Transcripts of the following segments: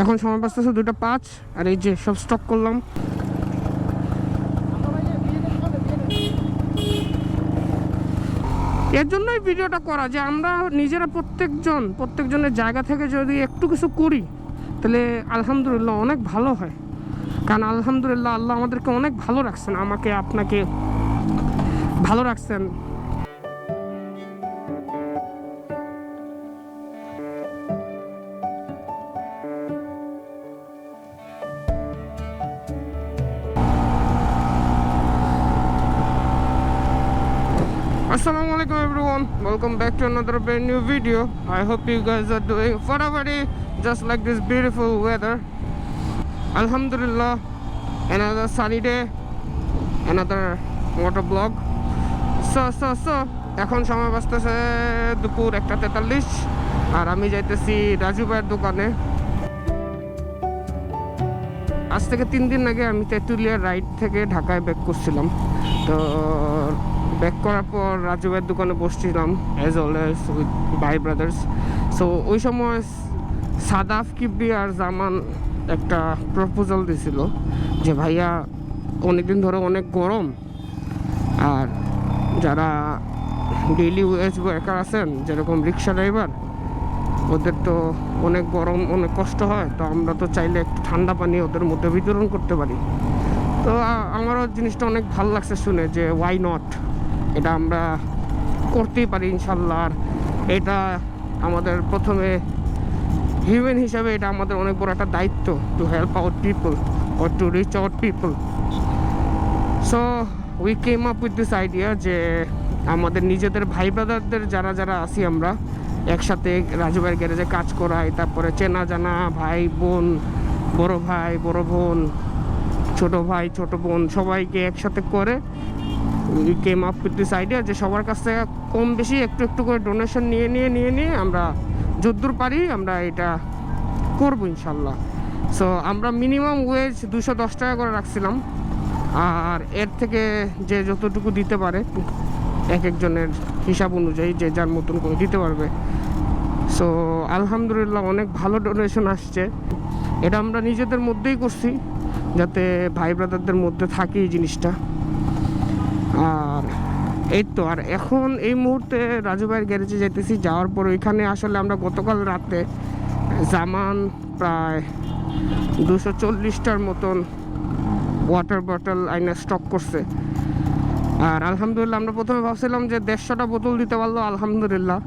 এখন সময় বাঁচতেছে দুটো পাঁচ, আর এই যে সব স্টক করলাম। এর জন্যই ভিডিওটা করা যে আমরা নিজেরা প্রত্যেকজন, প্রত্যেকজনের জায়গা থেকে যদি একটু কিছু করি, তাহলে আলহামদুলিল্লাহ অনেক ভালো হয়। কারণ আলহামদুলিল্লাহ আল্লাহ আমাদেরকে অনেক ভালো রাখছেন, আমাকে আপনাকে ভালো রাখছেন। Everyone. Welcome back to another brand new video. I hope you guys are doing whatever just like this beautiful weather. Alhamdulillah, another sunny day, another water vlog. So so so এখন সময় বাজতেছে দুপুর একটা তেতাল্লিশ আর আমি যাইতেছি রাজু ভাইয়ের দোকানে আজ থেকে তিন দিন আগে আমি তেঁতুলিয়ার রাইড থেকে ঢাকায় ব্যাক করছিলাম তো ব্যাক করার পর রাজু ভাইয়ের দোকানে বসছিলাম অ্যাজ অলওয়েজ উইথ ভাই ব্রাদার্স সো ওই সময় সাদাফ কিবরি আর জামান একটা প্রপোজাল দিছিল যে, ভাইয়া, অনেকদিন ধরে অনেক গরম, আর যারা ডেইলি ওয়েজ ওয়ার্কার আছেন, যেরকম রিক্সা ড্রাইভার ওদের তো অনেক গরম, অনেক কষ্ট হয়, তো আমরা তো চাইলে একটু ঠান্ডা পানি ওদের মধ্যে বিতরণ করতে পারি। তো আমারও জিনিসটা অনেক ভালো লাগছে শুনে যে ওয়াই নট এটা আমরা করতেই পারি ইনশাল্লাহ। আর এটা আমাদের প্রথমে হিউম্যান হিসাবে এটা আমাদের অনেক বড় একটা দায়িত্ব to help out people or to reach out people so we came up with this idea যে আমাদের নিজেদের ভাই ব্রাদারদের যারা যারা আছি আমরা, একসাথে রাজু ভাইয়ের গ্যারেজে কাজ করাই, তারপরে চেনা জানা ভাই, বোন, বড় ভাই, বড় বোন, ছোট ভাই, ছোট বোন সবাইকে একসাথে করে we came up with this idea যে সবার কাছ থেকে কম বেশি একটু একটু করে ডোনেশন নিয়ে নিয়ে নিয়ে নিয়ে আমরা যদ্দূর পারি আমরা এটা করব ইনশাল্লাহ। সো আমরা মিনিমাম ওয়েজ দুশো দশ টাকা করে রাখছিলাম। আর এর থেকে যে যতটুকু দিতে পারে এক একজনের হিসাব অনুযায়ী যে যার মতন করে দিতে পারবে। সো আলহামদুলিল্লাহ অনেক ভালো ডোনেশন আসছে। এটা আমরা নিজেদের মধ্যেই করছি, যাতে ভাই ব্রাদারদের মধ্যে থাকে এই জিনিসটা। আর এই তো, আর এখন এই মুহূর্তে রাজু ভাইয়ের গ্যারেজে যেতেছি যাওয়ার পর ওইখানে আসলে আমরা গতকাল রাতে জামান প্রায় দুশো চল্লিশটার মতন ওয়াটার বটল আইনা স্টক করছে। আর আলহামদুলিল্লাহ আমরা প্রথমে ভাবছিলাম যে দেড়শোটা বোতল দিতে পারল, আলহামদুলিল্লাহ।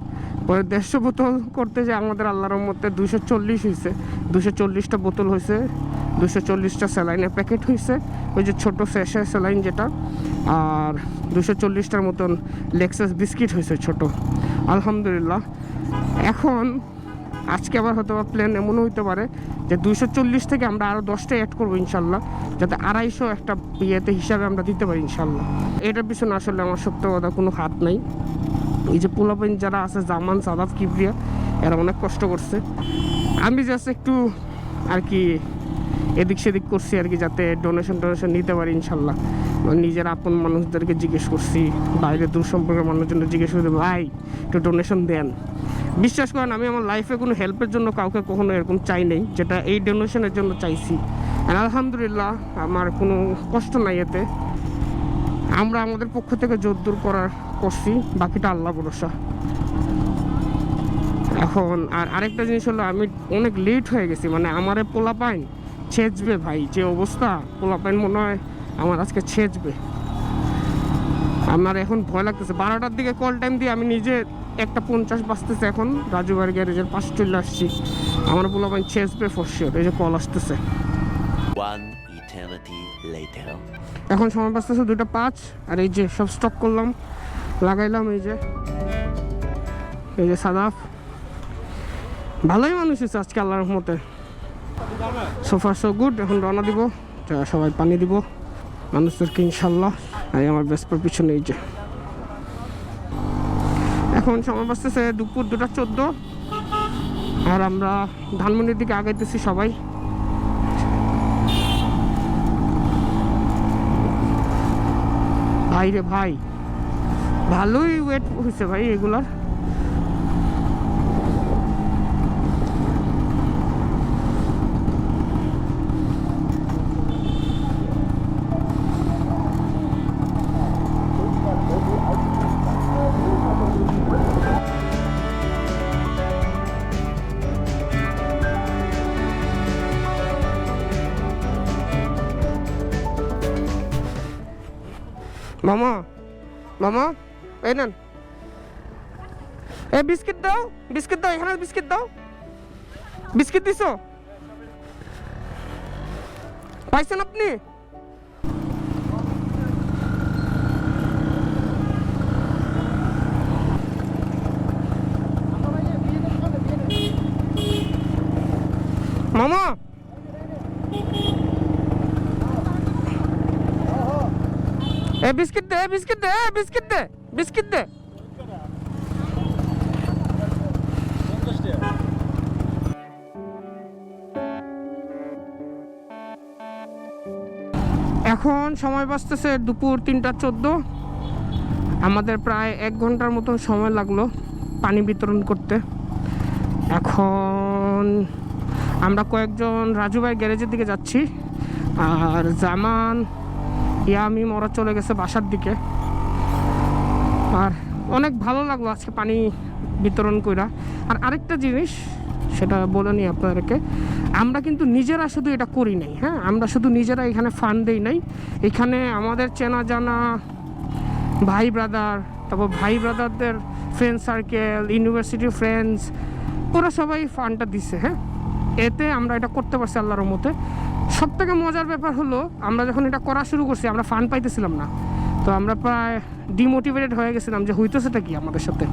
পরে দেড়শো বোতল করতে যে আমাদের আল্লাহর মধ্যে দুশো চল্লিশ হয়েছে দুশো চল্লিশটা বোতল হয়েছে দুশো চল্লিশটা স্যালাইনের প্যাকেট হয়েছে ওই যে ছোটো শেষে স্যালাইন যেটা আর দুশো চল্লিশটার মতন লেক্সাস বিস্কিট হয়েছে ছোট। আলহামদুলিল্লাহ। এখন আজকে আবার হয়তো প্ল্যান এমনও হইতে পারে যে দুইশো চল্লিশ থেকে আমরা আরও দশটা অ্যাড করব ইনশাল্লাহ, যাতে আড়াইশো একটা ইয়েতে হিসাবে আমরা দিতে পারি ইনশাল্লাহ। এটার পিছনে আসলে আমার সত্য কথা কোনো হাত নাই। এই যে পোলাপাইন যারা আছে, জামান সাদাফ কিবরিয়া, এরা অনেক কষ্ট করছে। আমি জাস্ট একটু আর কি এদিক সেদিক করছি আর কি, যাতে ডোনেশন টোনেশন নিতে পারি ইনশাল্লাহ। নিজের আপন মানুষদেরকে জিজ্ঞেস করছি, বাইরে দূর সম্পর্কের মানুষজনকে জিজ্ঞেস করছি, ভাই, একটু ডোনেশন দেন। বিশ্বাস করেন, আমি আমার লাইফে কোনো হেল্পের জন্য কাউকে কখনো এরকম চাই নাই, যেটা এই ডোনেশনের জন্য চাইছি। আলহামদুলিল্লাহ, আমার কোনো কষ্ট নাই এতে। আমরা আমাদের পক্ষ থেকে জোরদূর করার করছি, বাকিটা আল্লাহ ভরসা। এখন, আর আরেকটা জিনিস হলো, আমি অনেক লেট হয়ে গেছি মানে আমারে পোলা পাইন ছেঁচবে ভাই, যে অবস্থা পোলা পাইন মনে হয় আমার আজকে ছেঁচবে। আমার এখন ভয় লাগতেছে। বারোটার দিকে কল টাইম দিয়ে আমি নিজে একটা পঞ্চাশ বাজতেছে এখন। রাজুবার গ্যারেজের পাশে চলে আসছি। আমার পোলা পাইন ছেঁচবে ফসিওর এই যে কল আসতেছে. এখন সময় বাঁচতেছে দুটো পাঁচ। আর এই যে সব স্টক করলাম। লাগাইলাম এই যে। এই যে সাদাফ। ভালোই মানুষ হয়েছে আজকে আল্লাহর রহমতে। সোফার সো গুড এখন রওনা দিব। সবাই পানি দিব। মানুষদেরকে ইনশাল্লাহ এই আমার বেসপার পিছনে এই যে। এখন সময় বাজতেছে দুপুর দুটা চোদ্দ। আর আমরা ধানমন্ডির দিকে আগাইতেছি সবাই। ভাই রে ভাই, ভালোই ওয়েট হয়েছে ভাই এগুলার। মামা মামা, এই নেন। এ বিস্কিট দাও বিস্কিট দাও, এখানে বিস্কিট দাও। বিস্কিট দিছো? পাইছেন আপনি? মামা এ, বিস্কিট বিস্কিট দে বিস্কিট দে। এখন সময় বাঁচতেছে দুপুর তিনটা চোদ্দ। আমাদের প্রায় এক ঘণ্টার মতো সময় লাগল পানি বিতরণ করতে। এখন আমরা কয়েকজন রাজু ভাই গ্যারেজের দিকে যাচ্ছি। আর জামান ইয়ামি মরা চলে গেছে বাসার দিকে। আর অনেক ভালো লাগল আজকে পানি বিতরণ কইরা। আর আরেকটা জিনিস, সেটা বলে নিই আপনাদেরকে, আমরা কিন্তু নিজেরা শুধু এটা করি নাই হ্যাঁ? আমরা শুধু নিজেরা এখানে ফান্ড দেই নাই। এখানে আমাদের চেনা জানা ভাই ব্রাদার তারপর ভাই ব্রাদারদের ফ্রেন্ড সার্কেল ইউনিভার্সিটির ফ্রেন্ডস ওরা সবাই ফান্ডটা দিছে হ্যাঁ? এতে আমরা এটা করতে পারছি আল্লাহর মতে সব থেকে মজার ব্যাপার হলো, আমরা যখন এটা করা শুরু করছি, আমরা ফান্ড পাইতেছিলাম না। তো আমরা প্রায় ডিমোটিভেটেড হয়ে গেছিলাম যে হইতেছেটা কি আমাদের সাথে।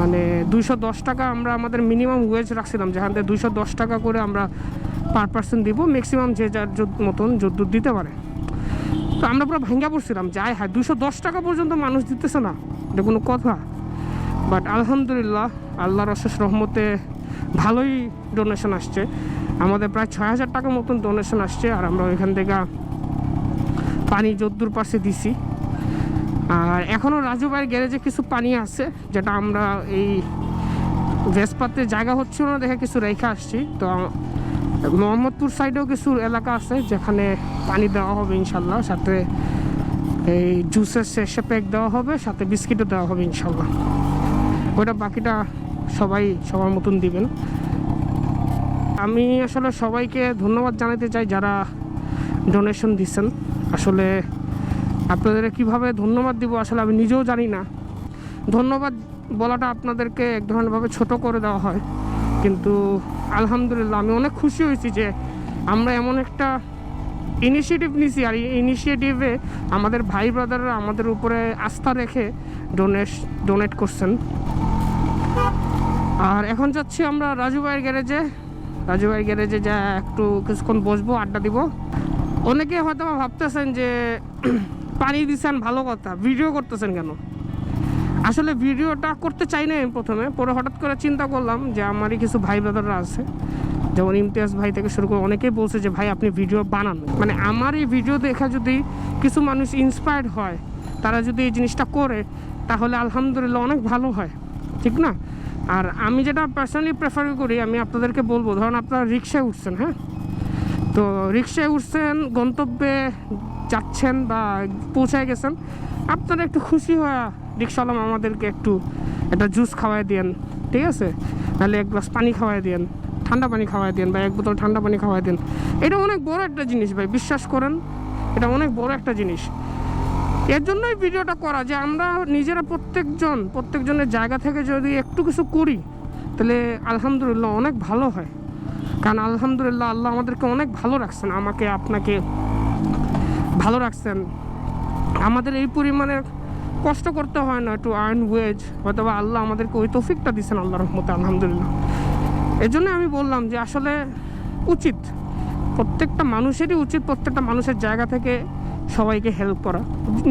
মানে দুইশো দশ টাকা আমরা আমাদের মিনিমাম ওয়েজ রাখছিলাম, যেখান থেকে দুইশো দশ টাকা করে আমরা পার পার্সন দিব ম্যাক্সিমাম যে যার মতন যদ্দূর দিতে পারে। তো আমরা পুরো ভেঙ্গা পড়ছিলাম যাই হ্যাঁ দুশো দশ টাকা পর্যন্ত মানুষ দিতেছে না। এটা কোনো কথা। বাট আলহামদুলিল্লাহ, আল্লাহর অশেষ রহমতে ভালোই ডোনেশন আসছে। আমাদের প্রায় ছয় হাজার টাকার মতন ডোনেশন আসছে আর আমরা ওইখান থেকে পানি যদ্দূর পাশে দিছি। আর এখনও রাজু ভাইয়ের গ্যারেজে কিছু পানি আছে, যেটা আমরা এই ভেসপাতে জায়গা হচ্ছিল না দেখে কিছু রেখে আসছি। তো মোহাম্মদপুর সাইডেও কিছু এলাকা আছে যেখানে পানি দেওয়া হবে ইনশাল্লাহ, সাথে এই জুসের শেষে প্যাক দেওয়া হবে, সাথে বিস্কিটও দেওয়া হবে ইনশাল্লাহ। ওইটা বাকিটা সবাই সবার মতন দিবেন। আমি আসলে সবাইকে ধন্যবাদ জানাতে চাই যারা ডোনেশন দিচ্ছেন। আসলে আপনাদের কীভাবে ধন্যবাদ দিব আসলে আমি নিজেও জানি না। ধন্যবাদ বলাটা আপনাদেরকে এক ধরনেরভাবে ছোট করে দেওয়া হয়। কিন্তু আলহামদুলিল্লাহ আমি অনেক খুশি হয়েছি যে আমরা এমন একটা ইনিশিয়েটিভ নিছি আর ইনিশিয়েটিভে আমাদের ভাই ব্রাদাররা আমাদের উপরে আস্থা রেখে ডোনেশ ডোনেট করছেন। আর এখন যাচ্ছি আমরা রাজু ভাইয়ের গ্যারেজে। রাজু ভাইয়ের গ্যারেজে যা একটু কিছুক্ষণ বসবো, আড্ডা দিব। অনেকে হয়তো ভাবতেছেন যে পানি দিচ্ছেন ভালো কথা, ভিডিও করতেছেন কেন? আসলে ভিডিওটা করতে চাই না আমি প্রথমে, পরে হঠাৎ করে চিন্তা করলাম যে আমারই কিছু ভাই ব্রাদাররা আছে। যেমন ইমতিয়াজ ভাই থেকে শুরু করে অনেকেই বলছে যে, ভাই, আপনি ভিডিও বানান। মানে আমার এই ভিডিও দেখা যদি কিছু মানুষ ইন্সপায়ার্ড হয়, তারা যদি এই জিনিসটা করে, তাহলে আলহামদুলিল্লাহ অনেক ভালো হয়। ঠিক না? আর আমি যেটা পার্সোনালি প্রেফার করি, আমি আপনাদেরকে বলব, ধরুন আপনারা রিক্সায় উঠছেন হ্যাঁ? তো রিক্সায় উঠছেন, গন্তব্যে যাচ্ছেন বা পৌঁছায় গেছেন, আপনারা একটু খুশি হয়ে রিক্সাওয়ালা আমাদেরকে একটু একটা জুস খাওয়াই দেন ঠিক আছে? নাহলে এক গ্লাস পানি খাওয়াই দেন ঠান্ডা পানি খাওয়াই দেন বা এক বোতল ঠান্ডা পানি খাওয়াই দেন এটা অনেক বড় একটা জিনিস ভাই, বিশ্বাস করেন, এটা অনেক বড় একটা জিনিস। এর জন্যই ভিডিওটা করা যে আমরা নিজেরা প্রত্যেকজন, প্রত্যেকজনের জায়গা থেকে যদি একটু কিছু করি, তাহলে আলহামদুলিল্লাহ অনেক ভালো হয়। কারণ আলহামদুলিল্লাহ আল্লাহ আমাদেরকে অনেক ভালো রাখছেন, আমাকে, আপনাকে ভালো রাখছেন। আমাদের এই পরিমাণে কষ্ট করতে হয় না টু আর্ন ওয়েজ হয়তো বা আল্লাহ আমাদেরকে ওই তৌফিকটা দিচ্ছেন আল্লাহ রহমতে, আলহামদুলিল্লাহ। এই জন্য আমি বললাম যে আসলে উচিত, প্রত্যেকটা মানুষেরই উচিত, প্রত্যেকটা মানুষের জায়গা থেকে সবাইকে হেল্প করা।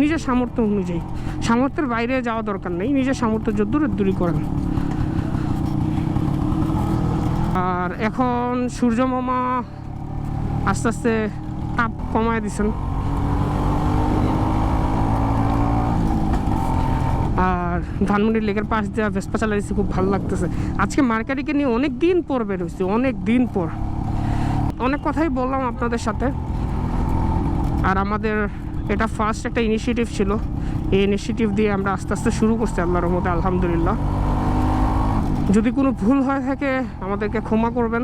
নিজের সামর্থ্য অনুযায়ী। সামর্থ্যের বাইরে যাওয়া দরকার নেই, নিজের সামর্থ্য যদ্দূর দূরই করেন। আর এখন সূর্য মামা আস্তে আস্তে তাপ কমায় দিছেন। আর ধানমন্ডি লেকের পাশ দেওয়া ভেসপা চালাইছি খুব ভালো লাগতেছে। আজকে মার্কেটিকে নিয়ে অনেক দিন পর বের হয়েছি, অনেক দিন পর। অনেক কথাই বললাম আপনাদের সাথে। আর আমাদের এটা ফার্স্ট একটা ইনিশিয়েটিভ ছিল। এই ইনিশিয়েটিভ দিয়ে আমরা আস্তে আস্তে শুরু করছি আল্লাহর মধ্যে আলহামদুলিল্লাহ। যদি কোনো ভুল হয়ে থাকে, আমাদেরকে ক্ষমা করবেন।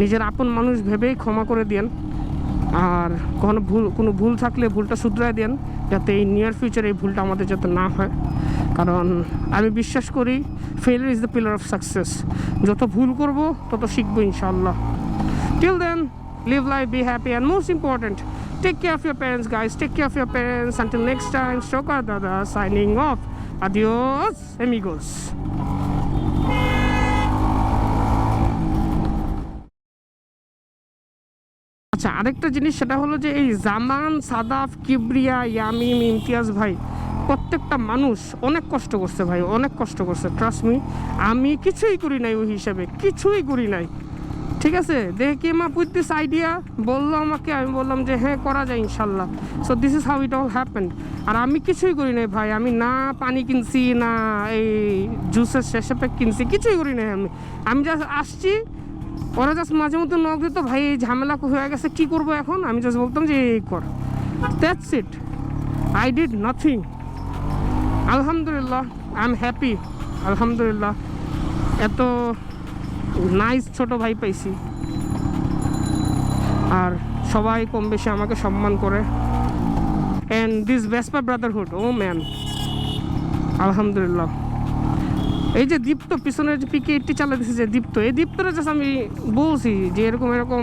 নিজের আপন মানুষ ভেবেই ক্ষমা করে দিয়েন। আর কখনো ভুল, কোনো ভুল থাকলে ভুলটা শুধরায় দেন যাতে এই নিয়ার ফিউচারে এই ভুলটা আমাদের যাতে না হয়। কারণ আমি বিশ্বাস করি failure is the pillar of success যত ভুল করব, তত শিখব ইনশাল্লাহ till then live life be happy, and most important take care of your parents, guys. Take care of your parents. Until next time Shokar Dada signing off. Adios, amigos. আচ্ছা আরেকটা জিনিস, সেটা হলো যে এই জামান, সাদাফ, কিবরিয়া, ইয়ামিম, ইমতিয়াজ ভাই, প্রত্যেকটা মানুষ অনেক কষ্ট করছে ভাই, অনেক কষ্ট করছে। ট্রাস্ট মি আমি কিছুই করি নাই ওই হিসাবে, কিছুই করি নাই। ঠিক আছে? দেখে আপ উইথ দিস আইডিয়া বলল আমাকে, আমি বললাম যে হ্যাঁ করা যায় ইনশাল্লাহ। So this is how it all happen আর আমি কিছুই করি নাই ভাই। আমি না পানি কিনছি, না এই জুসের শেষে প্যাক কিনছি, কিছুই করি নাই আমি। আমি জাস্ট আসছি। ওরা জাস্ট মাঝে মধ্যে নখ দিত, ভাই, এই ঝামেলা হয়ে গেছে, কি করব এখন? আমি জাস্ট বলতাম যে, এই কর। That's it I did nothing আলহামদুলিল্লাহ আই এম হ্যাপি আলহামদুলিল্লাহ। এত নাইস ছোট ভাই পাইছি। আর সবাই কম বেশি আমাকে সম্মান করে। And this Vespa brotherhood oh man আলহামদুলিল্লাহ। এই যে দীপ্ত, পিছনের যে পিকে এইটটি চালাতেছে যে দীপ্ত, এই দীপ্তটা জাস্ট আমি বলছি যে এরকম এরকম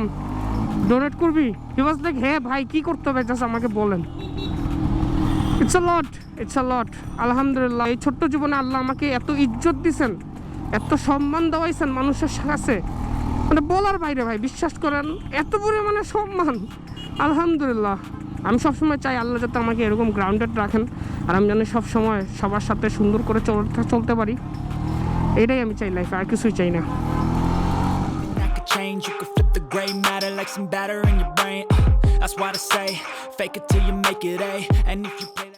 ডোনেট করবি? হি ওয়াজ লাইক হ্যাঁ ভাই, কি করতে হবে? জাস্ট আমাকে বলেন। It's a lot it's a lot আলহামদুলিল্লাহ। এই ছোট্ট জীবনে আল্লাহ আমাকে এত ইজ্জত দিছেন। এত সম্মান দেওয়াইছেন মানুষের কাছে। মানে বলার বাইরে ভাই, বিশ্বাস করেন, এত পরিমাণে সম্মান। আলহামদুলিল্লাহ। আমি সবসময় চাই আল্লাহ যাতে আমাকে এরকম গ্রাউন্ডেড রাখেন, আর আমি যেন সবসময় সবার সাথে সুন্দর করে চলতে চলতে পারি। এটাই আমি চাই লাইফে আর কিছুই চাই না।